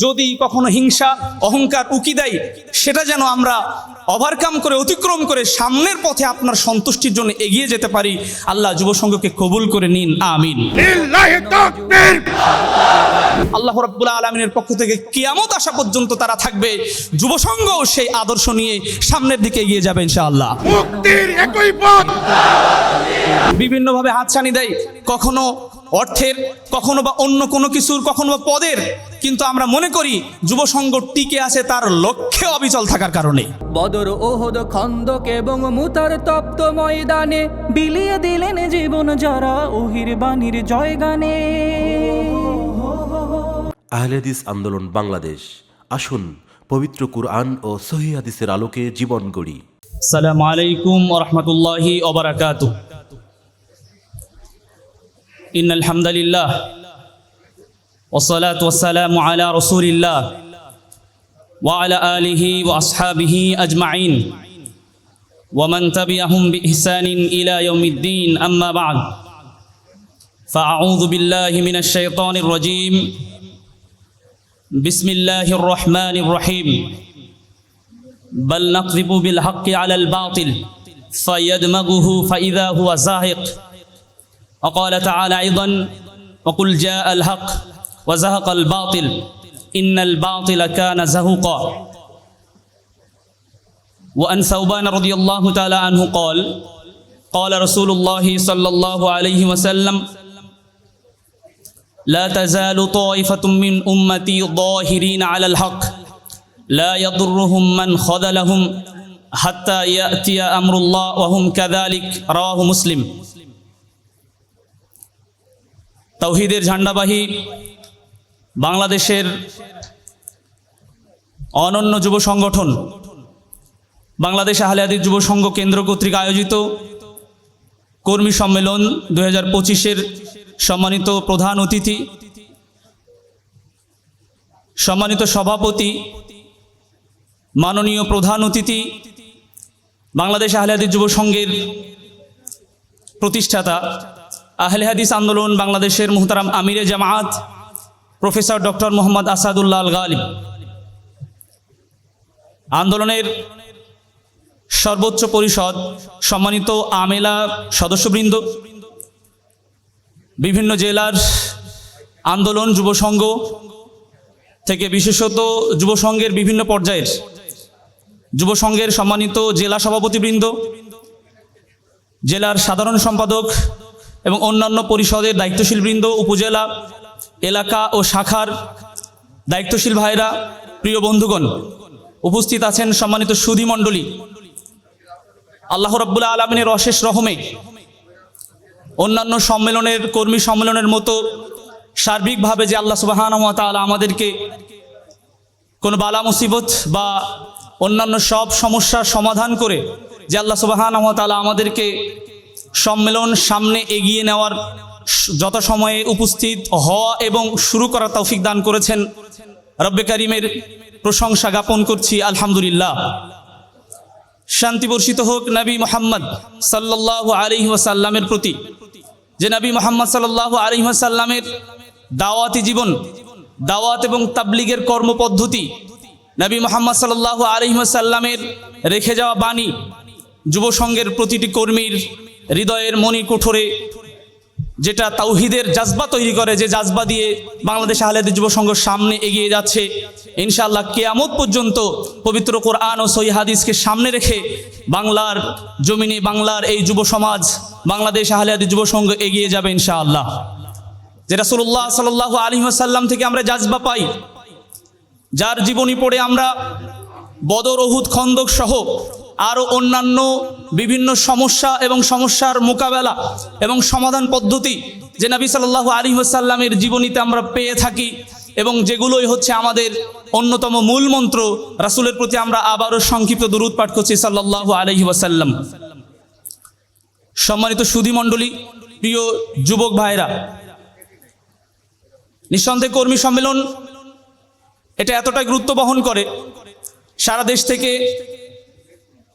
যদি কখনো হিংসা অহংকার উকি দেয় সেটা যেন আমরা ওভারকাম করে অতিক্রম করে সামনের পথে আপনার সন্তুষ্টির জন্য এগিয়ে যেতে পারি। আল্লাহ যুব সংঘকে কবুল করে নিন। আমিন। আল্লাহ রাব্বুল আলমিনের পক্ষ থেকে কিয়ামত আসা পর্যন্ত তারা থাকবে। যুব সংঘও সেই আদর্শ নিয়ে সামনের দিকে এগিয়ে যাবে ইনশাআল্লাহ। মুক্তির একই পথ। বিভিন্নভাবে হাতছানি দেয়। কখনো অর্থের কখনো বা অন্য কোনো কিছুর কখনো বা পদের। কিন্তু আমরা মনে করি যুব সংঘ টিকে আছে তার লক্ষ্যে অবিচল থাকার কারণে। বদর ওহদ খন্দক এবং মুতার তপ্ত ময়দানে বিলিয়ে দিলেন জীবন যারা ওহির বাণীর জয় গানে আহলেদিস আন্দোলন বাংলাদেশ। আসুন পবিত্র কুরআন ও সহি হাদিসের আলোকে জীবন গড়ি। আসসালামু আলাইকুম ওরহমতুল্লাহি ওবরাকাতু إن الحمد لله والصلاة والسلام على رسول الله وعلى آله وأصحابه أجمعين ومن تبعهم بإحسان إلى يوم الدين. أما بعد فأعوذ بالله من الشيطان الرجيم. بسم الله الرحمن الرحيم. بل نقذف بالحق على الباطل فيدمغه فإذا هو زاهق. وقال تعالى أيضا وقل جاء الحق وزهق الباطل إن الباطل كان زهوقا. وأن ثوبان رضي الله تعالى عنه قال قال رسول الله صلى الله عليه وسلم لا تزال طائفة من أمتي ظاهرين على الحق لا يضرهم من خذلهم حتى يأتي أمر الله وهم كذلك رواه مسلم. তৌহিদের ঝান্ডাবাহী বাংলাদেশের অনন্য যুব সংগঠন বাংলাদেশ আহলে যুব সংঘ কেন্দ্র কর্তৃক আয়োজিত কর্মী সম্মেলন দু হাজার পঁচিশের সম্মানিত প্রধান অতিথি, সম্মানিত সভাপতি, মাননীয় প্রধান অতিথি, বাংলাদেশ আহলে যুব সংঘের প্রতিষ্ঠাতা আহলে হাদিস আন্দোলন বাংলাদেশের মুহতারাম আমিরে জামায়াত প্রফেসর ডক্টর মোহাম্মদ আসাদুল্লাহ আল গালিব। আন্দোলনের সর্বোচ্চ পরিষদ সম্মানিত আমেলা সদস্যবৃন্দ, বিভিন্ন জেলার আন্দোলন যুবসংঘ থেকে বিশেষত যুবসংঘের বিভিন্ন পর্যায়ের যুবসংঘের সম্মানিত জেলা সভাপতিবৃন্দ, জেলার সাধারণ সম্পাদক এবং অন্যান্য পরিষদের দায়িত্বশীল বৃন্দ উপজেলা, এলাকা ও শাখার দায়িত্বশীল ভাইরা প্রিয় বন্ধুগণ, উপস্থিত আছেন সম্মানিত সুধী মণ্ডলী। আল্লাহ রব্বুল্লাহ আলমিনের অশেষ রহমে অন্যান্য সম্মেলনের, কর্মী সম্মেলনের মতো সার্বিকভাবে যে আল্লাহ সুবাহান তালা আমাদেরকে কোনো বালা মুসিবত বা অন্যান্য সব সমস্যার সমাধান করে যে আল্লাহ সুবাহান তালা আমাদেরকে সম্মেলন সামনে এগিয়ে নেওয়ার যথাসময়ে উপস্থিত হওয়া এবং শুরু করার তৌফিক দান করেছেন রব্বে করিমের প্রশংসা জ্ঞাপন করছি, আলহামদুলিল্লাহ। শান্তি বর্ষিত হোক নবী মোহাম্মদ সাল্লাহ আলি ওয়াসাল্লামের প্রতি। যে নবী মোহাম্মদ সাল্লাহ আলি ওয়াসাল্লামের দাওয়াতি জীবন, দাওয়াত এবং তাবলিগের কর্মপদ্ধতি নবী মোহাম্মদ সাল্লাহ আলি ওয়াসাল্লামের রেখে যাওয়া বাণী যুবসংঘের প্রতিটি কর্মীর হৃদয়ের মণি কুঠোরে যেটা তাওহিদের জাজবা তৈরি করে, যে জাজবা দিয়ে বাংলাদেশ আহলেদের যুব সংঘ সামনে এগিয়ে যাচ্ছে। ইনশাআল্লাহ কেয়ামত পর্যন্ত পবিত্র কোরআন ও সহি হাদিসকে সামনে রেখে বাংলার জমিনে, বাংলার এই যুব সমাজ, বাংলাদেশ আহলেদের যুব সংঘ এগিয়ে যাবে ইনশাআল্লাহ। যেটা সুল্লাহ সাল্লাহ আলী সাল্লাম থেকে আমরা জাজবা পাই, যার জীবনী পড়ে আমরা বদর ওহুদ খন্দক সহ আরও অন্যান্য বিভিন্ন সমস্যা এবং সমস্যার মোকাবেলা এবং সমাধান পদ্ধতি যে নবী সাল্লাহ আলী সাল্লামের জীবনীতে আমরা পেয়ে থাকি এবং যেগুলোই হচ্ছে আমাদের অন্যতম মূল মন্ত্র, রাসুলের প্রতি আমরা আবারও সংক্ষিপ্ত দূরত পাঠ করছি সাল্লাহ আলহি ওয়াসাল্লাম। সম্মানিত সুধী মণ্ডলী প্রিয় যুবক ভাইরা নিঃসন্দেহে কর্মী সম্মেলন এটা এতটাই গুরুত্ব বহন করে, সারা দেশ থেকে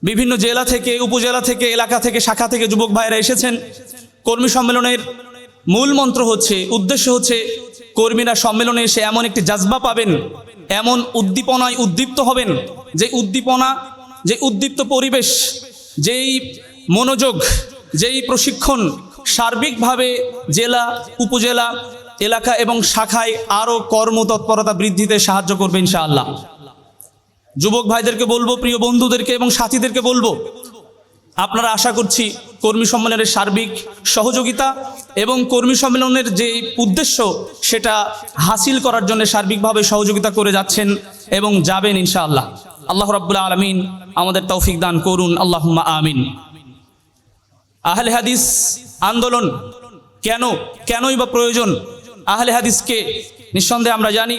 বিভিন্ন জেলা থেকে, উপজেলা থেকে, এলাকা থেকে, শাখা থেকে যুবক ভাইরা এসেছেন। কর্মী সম্মেলনের মূল মন্ত্র হচ্ছে, উদ্দেশ্য হচ্ছে, কর্মীরা সম্মেলনে এসে এমন একটি জাজবা পাবেন, এমন উদ্দীপনায় উদ্দীপ্ত হবেন যে উদ্দীপনা, যে উদ্দীপ্ত পরিবেশ, যেই মনোযোগ, যেই প্রশিক্ষণ সার্বিকভাবে জেলা, উপজেলা, এলাকা এবং শাখায় আরও কর্মতৎপরতা বৃদ্ধিতে সাহায্য করবে ইনশাআল্লাহ। যুবক ভাইদেরকে বলব, প্রিয় বন্ধুদেরকে এবং সাথীদেরকে বলব, আপনারা আশা করছি কর্মী সম্মেলনের সার্বিক সহযোগিতা এবং কর্মী সম্মেলনের যে উদ্দেশ্য, সেটা হাসিল করার জন্য সার্বিকভাবে সহযোগিতা করে যাচ্ছেন এবং যাবেন ইনশাআল্লাহ। আল্লাহ রাব্বুল আলমিন আমাদের তৌফিক দান করুন। আল্লাহুম্মা আমিন। আহলে হাদিস আন্দোলন কেন, কেনই বা প্রয়োজন? আহলে হাদিসকে নিঃসন্দেহে আমরা জানি,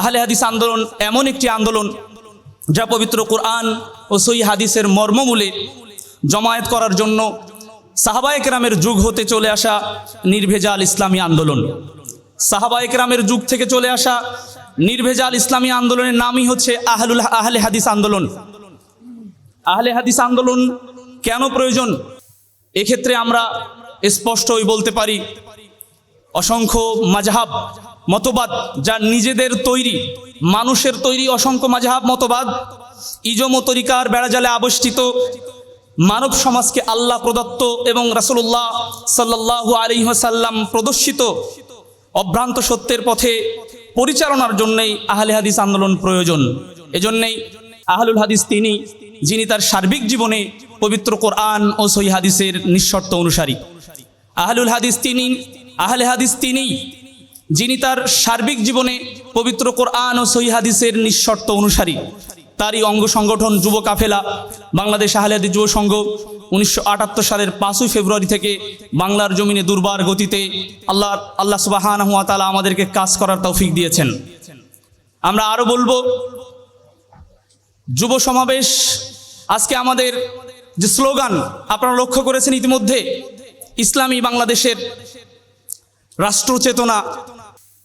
আহলে হাদিস আন্দোলন এমন একটি আন্দোলন যা পবিত্র কোরআন ও সই হাদিসের মর্মমূলে জমায়েত করার জন্য সাহাবায়ক রামের যুগ হতে চলে আসা নির্ভেজাল ইসলামী আন্দোলন। সাহাবায়ক রামের যুগ থেকে চলে আসা নির্ভেজাল ইসলামী আন্দোলনের নামই হচ্ছে আহলুল আহলে হাদিস আন্দোলন। আহলে হাদিস আন্দোলন কেন প্রয়োজন? এক্ষেত্রে আমরা স্পষ্টই বলতে পারি, অসংখ্য মাঝহাব মতবাদ যা নিজেদের তৈরি, মানুষের তৈরি অসংখ্য মাঝহাব মতবাদ। ইজম তরিকার বেড়াজালে আবষ্টিত মানব সমাজকে আল্লাহ প্রদত্ত এবং রাসূলুল্লাহ সাল্লাল্লাহু আলাইহি ওয়াসাল্লাম প্রদর্শিত অভ্রান্ত সত্যের পথে পরিচালনার জন্যই আহলে হাদিস আন্দোলন প্রয়োজন। এজন্যই আহলুল হাদিস তিনি, যিনি তার সার্বিক জীবনে পবিত্র কোরআন ও সহি হাদিসের নিঃশর্ত অনুসারী। আহলুল হাদিস তিনি, আহলে হাদিস তিনি যিনি তার সার্বিক জীবনে পবিত্র কোরআন ও সহি হাদিসের নিঃশর্ত অনুসারী, তারই অঙ্গ সংগঠন যুব কাফেলা বাংলাদেশ আহলে হাদিস যুব সংঘ উনিশশো আটাত্তর সালের পাঁচই ফেব্রুয়ারি থেকে বাংলার জমিনে দুর্বার গতিতে আল্লাহ আল্লাহ সুবাহান তালা আমাদেরকে কাজ করার তৌফিক দিয়েছেন। আমরা আরও বলব, যুব সমাবেশ আজকে আমাদের যে স্লোগান, আপনারা লক্ষ্য করেছেন ইতিমধ্যে, ইসলামী বাংলাদেশের রাষ্ট্র চেতনা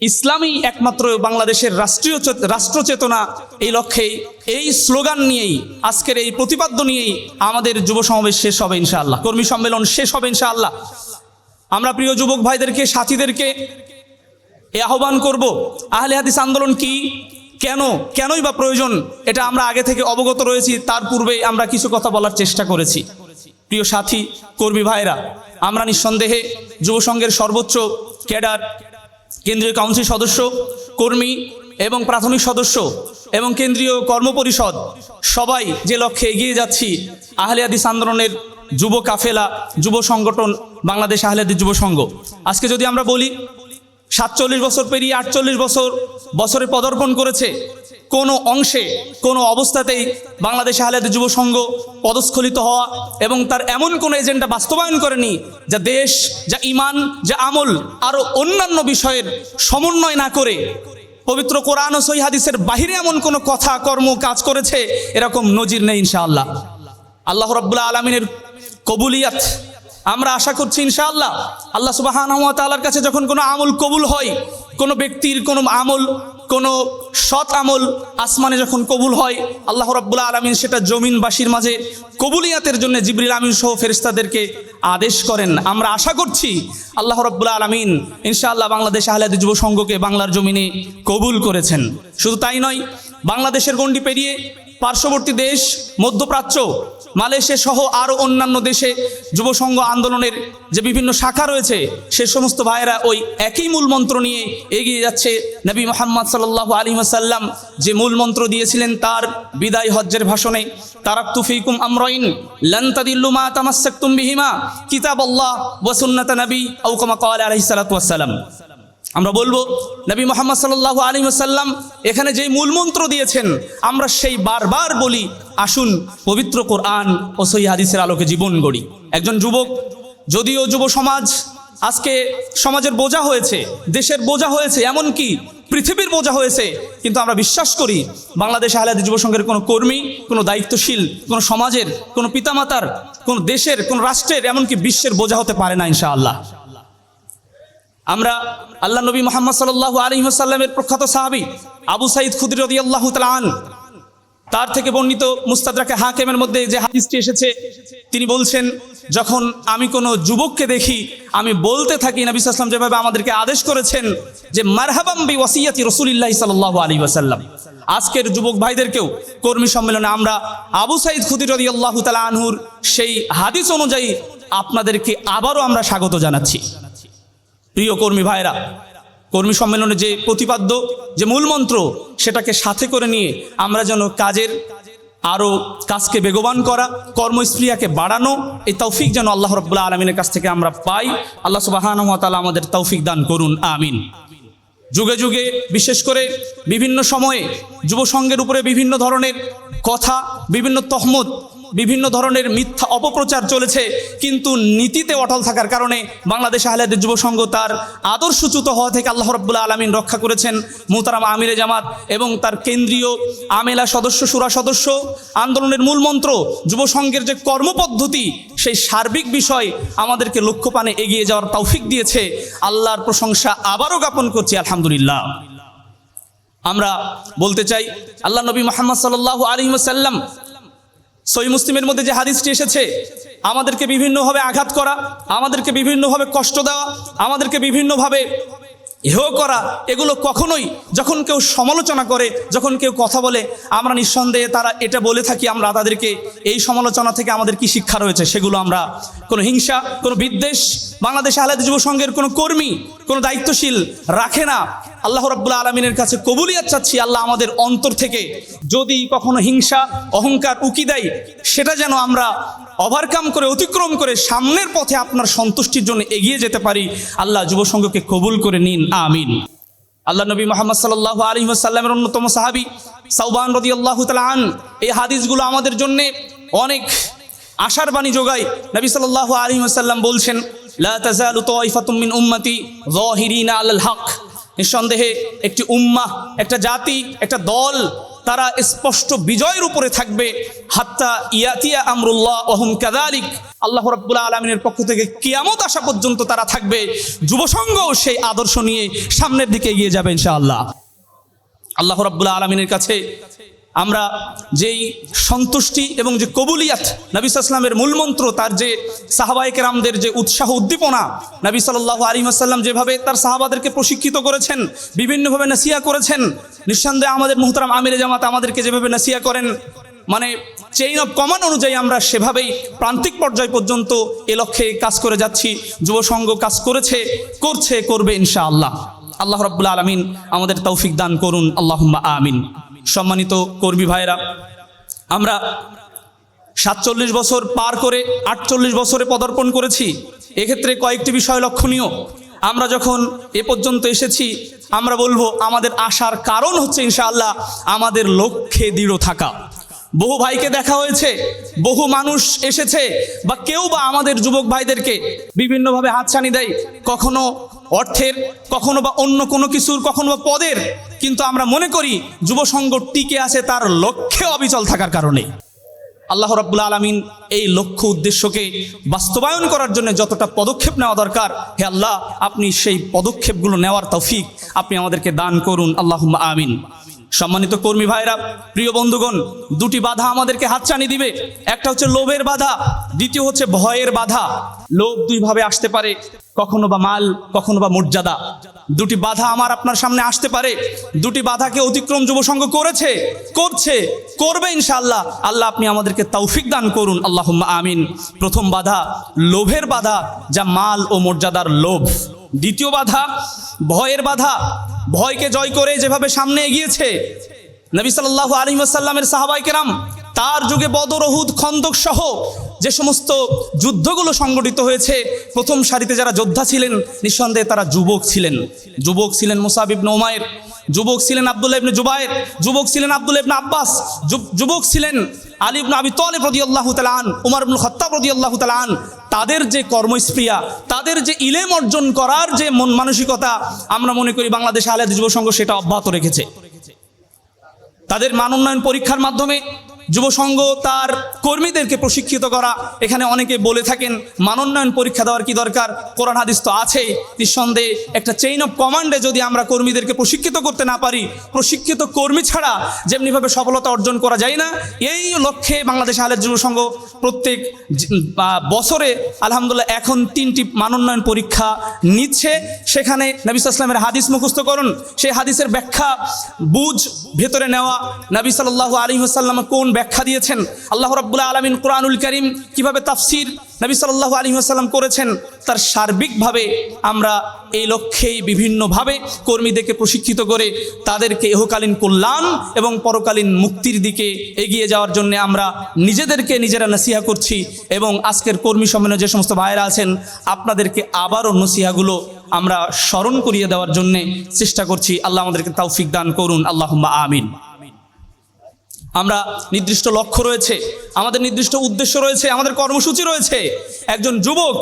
ইসলামী একমাত্র বাংলাদেশের রাষ্ট্রীয় রাষ্ট্র চেতনা এই লক্ষ্যেই এই স্লোগান নিয়েই আজকের এই প্রতিপাদ্য নিয়েই আমাদের যুব সমাবেশ শেষ হবে ইনশাআল্লাহ। কর্মী সম্মেলন শেষ হবে ইনশাআল্লাহ। আমরা প্রিয় যুবক ভাইদেরকে, সাথীদেরকে এ আহ্বান করব, আহলে হাদিস আন্দোলন কি, কেন, কেনই বা প্রয়োজন, এটা আমরা আগে থেকে অবগত রয়েছি, তার পূর্বে আমরা কিছু কথা বলার চেষ্টা করেছি। প্রিয় সাথী, কর্মী ভাইরা, আমরা নিঃসন্দেহে যুবসংঘের সর্বোচ্চ ক্যাডার কেন্দ্রীয় কাউন্সিল সদস্য, কর্মী এবং প্রাথমিক সদস্য এবং কেন্দ্রীয় কর্মপরিষদ, সবাই যে লক্ষ্যে এগিয়ে যাচ্ছি, আহলে আন্দোলনের যুব কাফেলা, যুব সংগঠন বাংলাদেশ আহলে যুব সংঘ। আজকে যদি আমরা বলি, সাতচল্লিশ বছর পেরিয়ে আটচল্লিশ বছর বছরে পদার্পণ করেছে কোনো অংশে, কোনো অবস্থাতেই বাংলাদেশে আহলেদের যুব সংঘ পদস্খলিত হওয়া এবং তার এমন কোনো এজেন্ডা বাস্তবায়ন করেনি যা দেশ, যা ইমান, যা আমল, আরও অন্যান্য বিষয়ের সমন্বয় না করে পবিত্র কোরআন ও সহি হাদিসের বাহিরে এমন কোনো কথা, কর্ম, কাজ করেছে, এরকম নজির নেই ইনশাআল্লাহ। আল্লাহ রাব্বুল আলমিনের কবুলিয়াত আমরা আশা করছি ইনশাআল্লাহ। আল্লাহ তাআলার কাছে যখন কোনো আমল কবুল হয়, কোনো ব্যক্তির কোনো আমল কোনো সৎ আমল আসমানে যখন কবুল হয়, আল্লাহ রব্বুল্লা আলমিন সেটা জমিনবাসীর মাঝে কবুলিয়াতের জন্য জিবরিল আমিন সহ ফেরিস্তাদেরকে আদেশ করেন। আমরা আশা করছি আল্লাহ রব্বুল্লা আলমিন ইনশাআল্লাহ বাংলাদেশ আহলাদ যুব সংঘকে বাংলার জমিনে কবুল করেছেন। শুধু তাই নয়, বাংলাদেশের গণ্ডি পেরিয়ে পার্শ্ববর্তী দেশ, মধ্যপ্রাচ্য, মালয়েশিয়া সহ আরও অন্যান্য দেশে যুবসংঘ আন্দোলনের যে বিভিন্ন শাখা রয়েছে, সে সমস্ত ভাইয়েরা ওই একই মূল মন্ত্র নিয়ে এগিয়ে যাচ্ছে। নবী মোহাম্মদ সাল্লাহ আলী আসাল্লাম যে মূল মন্ত্র দিয়েছিলেন তার বিদায় হজ্জের ভাষণে তারাক তুফিকুম আমরাইন লন্তাদিল্লু মা তামাসাক্তুম বিহিমা কিতাব আল্লাহ নবী আউকমা কাল আলহি সালাতাম আমরা বলব, নবী মোহাম্মদ সাল্লাহ আলী সাল্লাম এখানে যেই মূলমন্ত্র দিয়েছেন, আমরা সেই বারবার বলি, আসুন পবিত্র কোরআন ও সই হাদিসের আলোকে জীবন গড়ি। একজন যুবক, যদিও যুব সমাজ, আজকে সমাজের বোঝা হয়েছে, দেশের বোঝা হয়েছে, এমনকি পৃথিবীর বোঝা হয়েছে, কিন্তু আমরা বিশ্বাস করি, বাংলাদেশ আহলাদি যুব সংঘের কোনো কর্মী, কোনো দায়িত্বশীল, কোনো সমাজের, কোনো পিতামাতার, কোনো দেশের, কোনো রাষ্ট্রের, এমনকি বিশ্বের বোঝা হতে পারে না, ইনশাআল্লাহ। আমরা আল্লাহ নবী মোহাম্মদ আলী সাল্লামের প্রখ্যাত সাহাবি আবু সাইদ খুদ্রি আল্লাহ তালান তার থেকে বর্ণিত মুস্তাদরাকে হাকেমের মধ্যে যে হাদিসটি এসেছে, তিনি বলছেন, যখন আমি কোনো যুবককে দেখি, আমি বলতে থাকি, নবী সাল্লাম যেভাবে আমাদেরকে আদেশ করেছেন যে, মারহাবাম বি ওয়াসিয়াতি রসুলিল্লাহ সাল্লাহ আলী ওয়াসাল্লাম। আজকের যুবক ভাইদেরকেও কর্মী সম্মেলনে আমরা আবু সাইদ খুদির রদি আল্লাহ তালা আনহুর সেই হাদিস অনুযায়ী আপনাদেরকে আবারও আমরা স্বাগত জানাচ্ছি। প্রিয় কর্মী ভাইরা কর্মী সম্মেলনে যে প্রতিপাদ্য, যে মূল মন্ত্র, সেটাকে সাথে করে নিয়ে আমরা যেন কাজের আরও কাজকে বেগবান করা কর্মস্প্রিয়াকে বাড়ানো, এই তৌফিক যেন আল্লাহ রব্বুল্লাহ আলমিনের কাছ থেকে আমরা পাই। আল্লাহ সুবাহানতালা আমাদের তৌফিক দান করুন, আমিন। যুগে যুগে, বিশেষ করে বিভিন্ন সময়ে যুব সংঘের উপরে বিভিন্ন ধরনের কথা, বিভিন্ন তহমত বিভিন্ন ধরনের মিথ্যা অপপ্রচার চলেছে, কিন্তু নীতিতে অটল থাকার কারণে বাংলাদেশ আহলাদের যুব সংঘ তার আদর্শচ্যুত হওয়া থেকে আল্লাহ রব্বুল্লাহ আলমিন রক্ষা করেছেন। মুতারাম আমিরে জামাত এবং তার কেন্দ্রীয় আমেলা সদস্য, সুরা সদস্য। আন্দোলনের মূল মন্ত্র, যুব সংঘের যে কর্মপদ্ধতি, সেই সার্বিক বিষয় আমাদেরকে লক্ষ্যপানে এগিয়ে যাওয়ার তৌফিক দিয়েছে। আল্লাহর প্রশংসা আবারও জ্ঞাপন করছি, আলহামদুলিল্লাহ। আমরা বলতে চাই, আল্লাহ নবী মোহাম্মদ সাল্লাহ আলহিমসাল্লাম সই মুসলিমের মধ্যে যে হাদিসটি এসেছে, আমাদেরকে বিভিন্নভাবে আঘাত করা, আমাদেরকে বিভিন্নভাবে কষ্ট দেওয়া, আমাদেরকে বিভিন্নভাবে হেয় করা, এগুলো কখনোই যখন কেউ সমালোচনা করে, যখন কেউ কথা বলে, আমরা নিঃসন্দেহে তারা এটা বলে থাকি, আমরা তাদেরকে এই সমালোচনা থেকে আমাদের কি শিক্ষা রয়েছে, সেগুলো আমরা, কোনো হিংসা, কোনো বিদ্বেষ, বাংলাদেশ আহলাদ যুব সংঘের কোনো কর্মী, কোনো দায়িত্বশীল রাখে না। আল্লাহ রাব্বুল্লাহ আলমিনের কাছে কবুলিয়াত চাচ্ছি, আল্লাহ আমাদের অন্তর থেকে যদি কখনো হিংসা, অহংকার উকি দেয়, সেটা যেন আমরা ওভারকাম করে, অতিক্রম করে, সামনের পথে আপনার সন্তুষ্টির জন্য এগিয়ে যেতে পারি, আল্লাহ যুব সংঘকে কবুল করে নিন। আমিন। আল্লাহ নবী মোহাম্মদ সাল্লাহ আলী সাল্লামের অন্যতম সাহাবি সাউবান রদি আল্লাহ তালান এই হাদিসগুলো আমাদের জন্যে অনেক আশার বাণী যোগায়। নবী সাল্লাহ আলী সাল্লাম বলছেন উম্মতি আল হক। নিঃসন্দেহে একটি উম্মা একটা জাতি, একটা দল তারা স্পষ্ট বিজয়ের উপরে থাকবে। হাত্তা ইয়াতিয়া আমরুল্লাহ ওহম কাদালিক। আল্লাহ রব্বুল্লা আলমিনের পক্ষ থেকে কিয়ামত আসা পর্যন্ত তারা থাকবে। যুবসংঘ সেই আদর্শ নিয়ে সামনের দিকে এগিয়ে যাবে ইনশাআল্লাহ। আল্লাহ রব্বুল্লা আলমিনের কাছে আমরা যেই সন্তুষ্টি এবং যে কবুলিয়াত নবী সাল্লামের মূলমন্ত্র, তার যে সাহাবাই কেরামদের যে উৎসাহ, উদ্দীপনা, নবী সাল্লাহ আলী আসাল্লাম যেভাবে তার সাহাবাদেরকে প্রশিক্ষিত করেছেন, বিভিন্নভাবে নাসিয়া করেছেন, নিঃসন্দেহে আমাদের মুহতারাম আমিরে জামাত আমাদেরকে যেভাবে নাসিয়া করেন মানে চেইন অফ কমান অনুযায়ী আমরা সেভাবেই প্রান্তিক পর্যায় পর্যন্ত এ লক্ষ্যে কাজ করে যাচ্ছি, যুব সংঘ কাজ করেছে, করছে, করবে ইনশাআল্লাহ। আল্লাহ রাব্বুল আলমিন আমাদের তৌফিক দান করুন আল্লাহ আমিন। সম্মানিত কর্মী ভাইরা আমরা সাতচল্লিশ বছর পার করে আটচল্লিশ বছরে পদার্পণ করেছি। এক্ষেত্রে কয়েকটি বিষয় লক্ষণীয়। আমরা যখন এ পর্যন্ত এসেছি, আমরা বলব আমাদের আসার কারণ হচ্ছে ইনশাআল্লাহ আমাদের লক্ষ্যে দৃঢ় থাকা। বহু ভাইকে দেখা হয়েছে, বহু মানুষ এসেছে, বা কেউ বা আমাদের যুবক ভাইদেরকে বিভিন্নভাবে হাতছানি দেয়। কখনো অর্থের, কখনো বা অন্য কোনো কিছুর, কখনো বা পদের। কিন্তু আমরা মনে করি যুব সংঘ টিকে আছে তার লক্ষ্যে অবিচল থাকার কারণে। আল্লাহ রাব্বুল আলমিন এই লক্ষ্য উদ্দেশ্যকে বাস্তবায়ন করার জন্য যতটা পদক্ষেপ নেওয়া দরকার, হে আল্লাহ, আপনি সেই পদক্ষেপগুলো নেওয়ার তৌফিক আপনি আমাদেরকে দান করুন। আল্লাহ আমিন। সম্মানিত কর্মী ভাইরা, প্রিয় বন্ধুগণ, দুটি বাধা আমাদেরকে হাতছানি দিবে। একটা হচ্ছে লোভের বাধা, দ্বিতীয় হচ্ছে ভয়ের বাধা। লোভ দুইভাবে আসতে পারে, কখনো বা মাল, কখনো বা মর্যাদা। দুটি বাধা আমার আপনার সামনে আসতে পারে, দুটি বাধাকে অতিক্রম যুব সংঘ করেছে, করছে, করবে ইনশাআল্লাহ। আল্লাহ আপনি আমাদেরকে তৌফিক দান করুন আল্লাহ আমিন। প্রথম বাধা, লোভের বাধা, যা মাল ও মর্যাদার লোভ। দ্বিতীয় বাধা, ভয়ের বাধা। ভয়কে জয় করে যেভাবে সামনে এগিয়েছে, নবী সাল্লাল্লাহু আলাইহি ওয়াসাল্লামের সাহাবাই কেরাম, তার যুগে বদরহুদ খন্দক সহ যে সমস্ত যুদ্ধগুলো সংগঠিত হয়েছে, প্রথম সারিতে যারা যোদ্ধা ছিলেন, নিঃসন্দেহে তারা যুবক ছিলেন। যুবক ছিলেন মুসাব ইবনে উমায়ের যুবক ছিলেন আব্দুল্লাহ ইবনে জুবায়ের যুবক ছিলেন আব্দুল্লাহ ইবনে আব্বাস, যুব- যুবক ছিলেন আলী ইবনে আবি তালিব রাদিয়াল্লাহু তাআলা আন উমর ইবনে খাত্তাব রাদিয়াল্লাহু তাআলা আন তাদের যে কর্মস্প্রিয়া তাদের যে ইলেম অর্জন করার যে মন মানসিকতা, আমরা মনে করি বাংলাদেশ আলেদ যুব সংঘ সেটা অব্যাহত রেখেছে। তাদের মান উন্নয়ন পরীক্ষার মাধ্যমে যুব সংঘ তার কর্মীদেরকে প্রশিক্ষিত করা। এখানে অনেকে বলে থাকেন, মানোন্নয়ন পরীক্ষা দেওয়ার কি দরকার? কোরআন হাদিস তো আছে নিঃসন্দেহে একটা চেইন অফ কমান্ডে যদি আমরা কর্মীদেরকে প্রশিক্ষিত করতে না পারি, প্রশিক্ষিত কর্মী ছাড়া যেমনিভাবে সফলতা অর্জন করা যায় না, এই লক্ষ্যে বাংলাদেশ আহলের যুব সংঘ প্রত্যেক বছরে আলহামদুলিল্লাহ এখন তিনটি মানোন্নয়ন পরীক্ষা নিচ্ছে। সেখানে নবী ইসলামের হাদিস মুখস্থ করুন। সেই হাদিসের ব্যাখ্যা, বুঝ ভেতরে নেওয়া। নবী সাল্লাল্লাহু আলাইহি ওয়াসাল্লাম কোন ব্যাখ্যা দিয়েছেন। আল্লাহ রাব্বুল আলামিন কোরআনুল করিম কীভাবে তাফসির নবী সাল্লাল্লাহু আলাইহি ওয়াসাল্লাম করেছেন, তার সার্বিকভাবে আমরা এই লক্ষ্যেই বিভিন্নভাবে কর্মীদেরকে প্রশিক্ষিত করে তাদেরকে ইহকালীন কল্যাণ এবং পরকালীন মুক্তির দিকে এগিয়ে যাওয়ার জন্য আমরা নিজেদেরকে নিজেরা নসিহা করছি এবং আজকের কর্মী সম্মেলনে যে সমস্ত ভাইয়েরা আছেন, আপনাদেরকে আবারও নসিহাগুলো আমরা স্মরণ করিয়ে দেওয়ার জন্যে চেষ্টা করছি। আল্লাহ আমাদেরকে তৌফিক দান করুন। আল্লাহ আমিন। আমরা নির্দিষ্ট লক্ষ্য রয়েছে, আমাদের নির্দিষ্ট উদ্দেশ্য রয়েছে, আমাদের কর্মসূচি রয়েছে। একজন যুবক,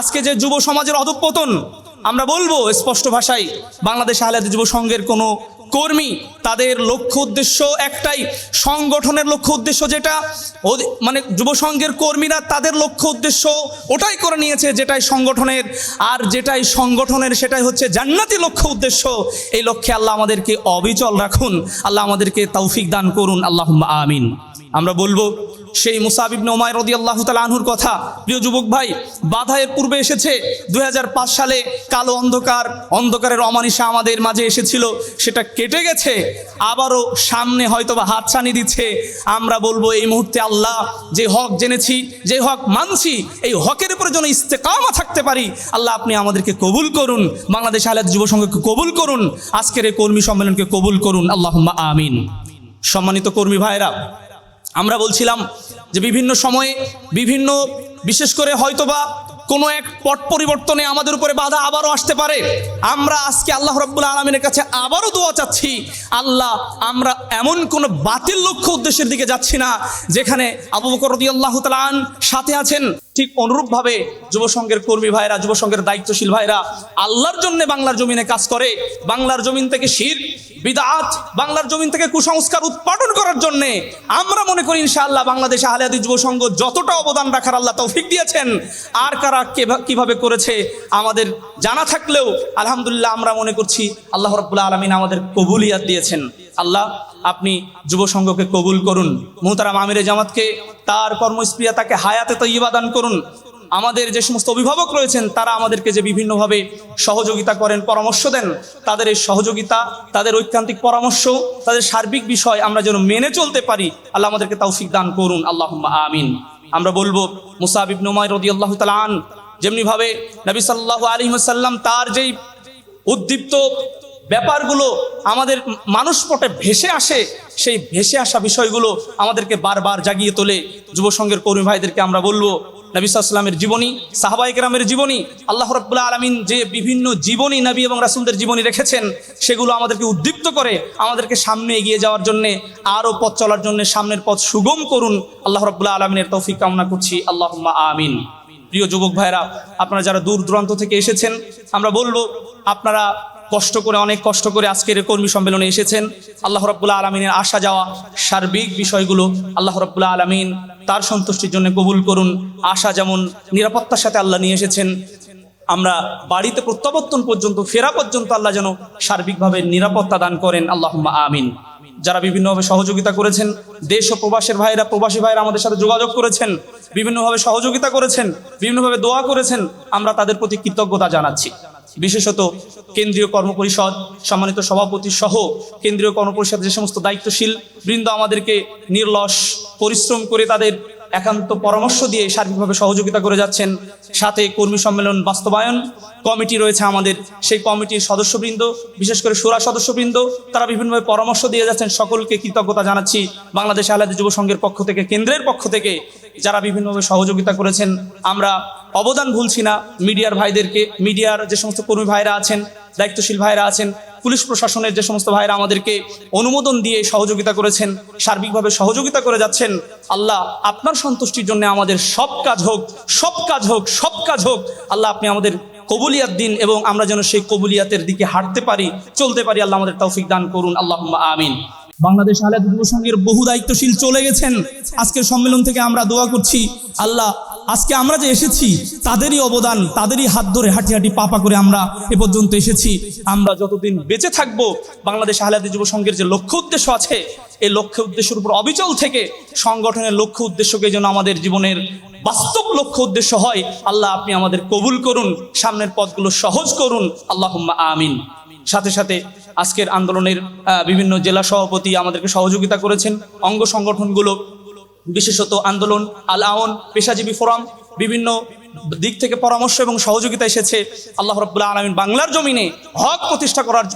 আজকে যে যুব সমাজের অধঃপতন, আমরা বলব স্পষ্ট ভাষায়, বাংলাদেশ আহলাদ যুব সংঘের কোনো কর্মী, তাদের লক্ষ্য উদ্দেশ্য একটাই। সংগঠনের লক্ষ্য উদ্দেশ্য যেটা মানে যুব সংঘের কর্মীরা তাদের লক্ষ্য উদ্দেশ্য ওটাই করে নিয়েছে যেটাই সংগঠনের। আর যেটাই সংগঠনের, সেটাই হচ্ছে জান্নাতি লক্ষ্য উদ্দেশ্য। এই লক্ষ্যে আল্লাহ আমাদেরকে অবিচল রাখুন। আল্লাহ আমাদেরকে তৌফিক দান করুন। আল্লাহ আমিন। আমরা বলব, সেই মুসাবিবনে ওমায় রদি আল্লাহ তালা আনহুর কথা। প্রিয় যুবক ভাই, বাধা এর পূর্বে এসেছে দু হাজার পাঁচ সালে কালো অন্ধকার, অন্ধকারের অমানিসা আমাদের মাঝে এসেছিল, সেটা কেটে গেছে, আবারও সামনে হয়তো বা হাতছানি দিচ্ছে। আমরা বলব, এই মুহূর্তে আল্লাহ যে হক জেনেছি, যে হক মানছি, এই হকের উপরে যেন ইস্তেকামা থাকতে পারি, আল্লাহ আপনি আমাদেরকে কবুল করুন, বাংলাদেশ আলাদ যুব সংঘকে কবুল করুন, আজকের এই কর্মী সম্মেলনকে কবুল করুন আল্লাহ আমিন। সম্মানিত কর্মী ভাইরা আমরা বলছিলাম যে বিভিন্ন সময়ে বিভিন্ন, বিশেষ করে হয়তোবা কোনো এক পট পরিবর্তনে আমাদের উপরে বাধা আবারও আসতে পারে। আমরা আজকে আল্লাহ রব্বুল আলমিনের কাছে আবারও দোয়া চাচ্ছি, আল্লাহ আমরা এমন কোনো বাতিল লক্ষ্য উদ্দেশ্যের দিকে যাচ্ছি না, যেখানে আবু বকর রদি আল্লাহ তালান সাথে আছেন। ঠিক অনুরূপভাবে যুব সংঘের কর্মী ভাইরা যুব সংঘের দায়িত্বশীল ভাইরা আল্লাহর জন্য বাংলার জমিনে কাজ করে, বাংলার জমিন থেকে শির, বিদাত, বাংলার জমিন থেকে কুসংস্কার উৎপাদন করার জন্য আমরা মনে করি ইনশাআল্লাহ বাংলাদেশ আহলিয়াদি যুব সংঘ যতটা অবদান রাখার আল্লাহ তৌফিক দিয়েছেন, আর কারা কেভা- কীভাবে করেছে আমাদের জানা থাকলেও আলহামদুলিল্লাহ আমরা মনে করছি আল্লাহ রব্বুল্লাহ আলমিন আমাদের কবুলিয়াত দিয়েছেন। আল্লাহ আপনি যুব সংঘকে কবুল করুন। মুহতারাম আমিরে জামাতকে, তার কর্মস্প্রিয়া তাকে হায়াতে তৈবা দান করুন। আমাদের যে সমস্ত অভিভাবক রয়েছেন, তারা আমাদেরকে যে বিভিন্নভাবে সহযোগিতা করেন, পরামর্শ দেন, তাদের এই সহযোগিতা, তাদের ঐকান্তিক পরামর্শ, তাদের সার্বিক বিষয় আমরা যেন মেনে চলতে পারি, আল্লাহ আমাদেরকে তৌফিক দান করুন। আল্লাহ আমিন। আমরা বলব মুসাবিব নুমাই রদি আল্লাহ তালান যেমনিভাবে নবী সাল্লাহ আলী সাল্লাম তার যেই উদ্দীপ্ত ব্যাপারগুলো আমাদের মানুষ পটে ভেসে আসে, সেই ভেসে আসা বিষয়গুলো আমাদেরকে বারবার জাগিয়ে তোলে। যুব সংঘের কর্মী ভাইদেরকে আমরা বলব, নবী সাল্লামের জীবনী সাহাবাইকেরামের জীবনী, আল্লাহ রব্বুল্লাহ আলমিন যে বিভিন্ন জীবনী নবী এবং রাসুলদের জীবনী রেখেছেন, সেগুলো আমাদেরকে উদ্দীপ্ত করে আমাদেরকে সামনে এগিয়ে যাওয়ার জন্যে, আরও পথ চলার জন্য সামনের পথ সুগম করুন। আল্লাহ রব্বুল্লাহ আলমিনের তৌফিক কামনা করছি। আল্লাহ আমিন। প্রিয় যুবক ভাইরা আপনারা যারা দূর দূরান্ত থেকে এসেছেন, আমরা বলব, আপনারা কষ্ট করে, অনেক কষ্ট করে আজকের কর্মী সম্মেলনে এসেছেন। আল্লাহ রব্বুল্লাহ আলমিনের আসা যাওয়া সার্বিক বিষয়গুলো আল্লাহ রব্বুল্লাহ আলমিন তার সন্তুষ্টির জন্য কবুল করুন। আশা যেমন নিরাপত্তার সাথে আল্লাহ নিয়ে এসেছেন, আমরা বাড়িতে প্রত্যাবর্তন পর্যন্ত, ফেরা পর্যন্ত আল্লাহ যেন সার্বিকভাবে নিরাপত্তা দান করেন। আল্লাহ আমিন। যারা বিভিন্নভাবে সহযোগিতা করেছেন, দেশ ও প্রবাসের ভাইরা, প্রবাসী ভাইরা আমাদের সাথে যোগাযোগ করেছেন, বিভিন্নভাবে সহযোগিতা করেছেন, বিভিন্নভাবে দোয়া করেছেন, আমরা তাদের প্রতি কৃতজ্ঞতা জানাচ্ছি। বিশেষত কেন্দ্রীয় কর্মপরিষদ, সম্মানিত সভাপতি সহ কেন্দ্রীয় কর্মপরিষদ যে সমস্ত দায়িত্বশীল, বৃন্দ আমাদেরকে নির্লস, পরিশ্রম করে তাদের একান্ত পরামর্শ দিয়ে সার্বিকভাবে সহযোগিতা করে যাচ্ছেন। সাথে কর্মী সম্মেলন বাস্তবায়ন কমিটি রয়েছে আমাদের। সেই কমিটির সদস্যবৃন্দ, বিশেষ করে সুরা সদস্যবৃন্দ, তারা বিভিন্নভাবে পরামর্শ দিয়ে যাচ্ছেন। সকলকে কৃতজ্ঞতা জানাচ্ছি বাংলাদেশ আহলাদি যুব সংঘের পক্ষ থেকে, কেন্দ্রের পক্ষ থেকে, যারা বিভিন্নভাবে সহযোগিতা করেছেন। আমরা অবদান ভুলছি না। মিডিয়ার ভাইদেরকে, মিডিয়ার যে সমস্ত কর্মী ভাইরা আছেন, দায়িত্বশীল ভাইরা আছেন পুলিশ প্রশাসনের যে সমস্ত ভাইরা আমাদেরকে অনুমোদন দিয়ে সহযোগিতা করেছেন, সার্বিকভাবে সহযোগিতা করে যাচ্ছেন, আল্লাহ আপনার সন্তুষ্টির জন্য আমাদের সব কাজ হোক, সব কাজ হোক, সব কাজ হোক, আল্লাহ আপনি আমাদের কবুলিয়াত দিন এবং আমরা যেন সেই কবুলিয়াতের দিকে হাঁটতে পারি, চলতে পারি, আল্লাহ আমাদের তৌফিক দান করুন আল্লাহ আমিন। বাংলাদেশ আহলে যুব বহু দায়িত্বশীল চলে গেছেন। আজকের সম্মেলন থেকে আমরা দোয়া করছি, আল্লাহ আজকে আমরা যে এসেছি, তাদেরই অবদান, তাদেরই হাত ধরে হাঁটি হাঁটি পাপা করে আমরা এ পর্যন্ত এসেছি। আমরা যতদিন বেঁচে থাকব, বাংলাদেশ আহলাদি যুব সংঘের যে লক্ষ্য উদ্দেশ্য আছে, এই লক্ষ্য উদ্দেশ্যের উপর অবিচল থেকে সংগঠনের লক্ষ্য উদ্দেশ্যকে যেন আমাদের জীবনের বাস্তব লক্ষ্য উদ্দেশ্য হয়, আল্লাহ আপনি আমাদের কবুল করুন, সামনের পথগুলো সহজ করুন আল্লাহ আমিন। সাথে সাথে আজকের আন্দোলনের বিভিন্ন জেলা সভাপতি আমাদেরকে সহযোগিতা করেছেন, অঙ্গ সংগঠনগুলো বিশেষত আন্দোলন আল আওন পেশাজীবী ফোরাম, বিভিন্ন দিক থেকে পরামর্শ এবং সহযোগিতা এসেছে আল্লাহ রব্বুল্লাহ আলমিন বাংলার জমিনে হক প্রতিষ্ঠা করার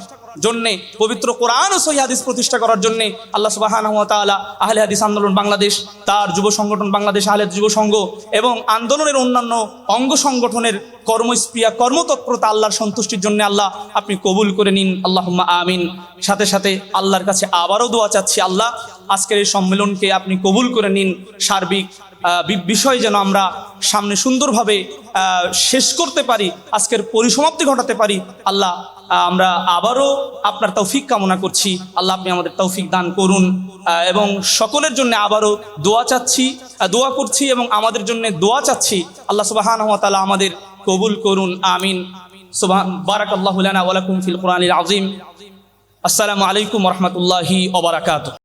জন্যে, পবিত্র কোরআন ও সহিদিস প্রতিষ্ঠা করার জন্যে আল্লাহ সুবাহানহতালা আহলে হাদিস আন্দোলন বাংলাদেশ, তার যুব সংগঠন বাংলাদেশ আহলে যুব সংঘ এবং আন্দোলনের অন্যান্য অঙ্গ সংগঠনের কর্মস্প্রিয়া কর্মতৎপরতা আল্লাহর সন্তুষ্টির জন্য আল্লাহ আপনি কবুল করে নিন। আল্লাহ আমিন। সাথে সাথে আল্লাহর কাছে আবারও দোয়া চাচ্ছি আল্লাহ, আজকের এই সম্মেলনকে আপনি কবুল করে নিন। সার্বিক বিষয় যেন আমরা সামনে সুন্দরভাবে শেষ করতে পারি, আজকের পরিসমাপ্তি ঘটাতে পারি। আল্লাহ আমরা আবারও আপনার তৌফিক কামনা করছি। আল্লাহ আপনি আমাদের তৌফিক দান করুন এবং সকলের জন্য আবারও দোয়া চাচ্ছি দোয়া করছি এবং আমাদের জন্য দোয়া চাচ্ছি। আল্লাহ সুবাহান তালা আমাদের কবুল করুন আমিন। বারাক আল্লাহ ফিল কোরআনিল আজিম আসসালামু আলাইকুম রহমতুল্লাহি ওবরাকাতুহ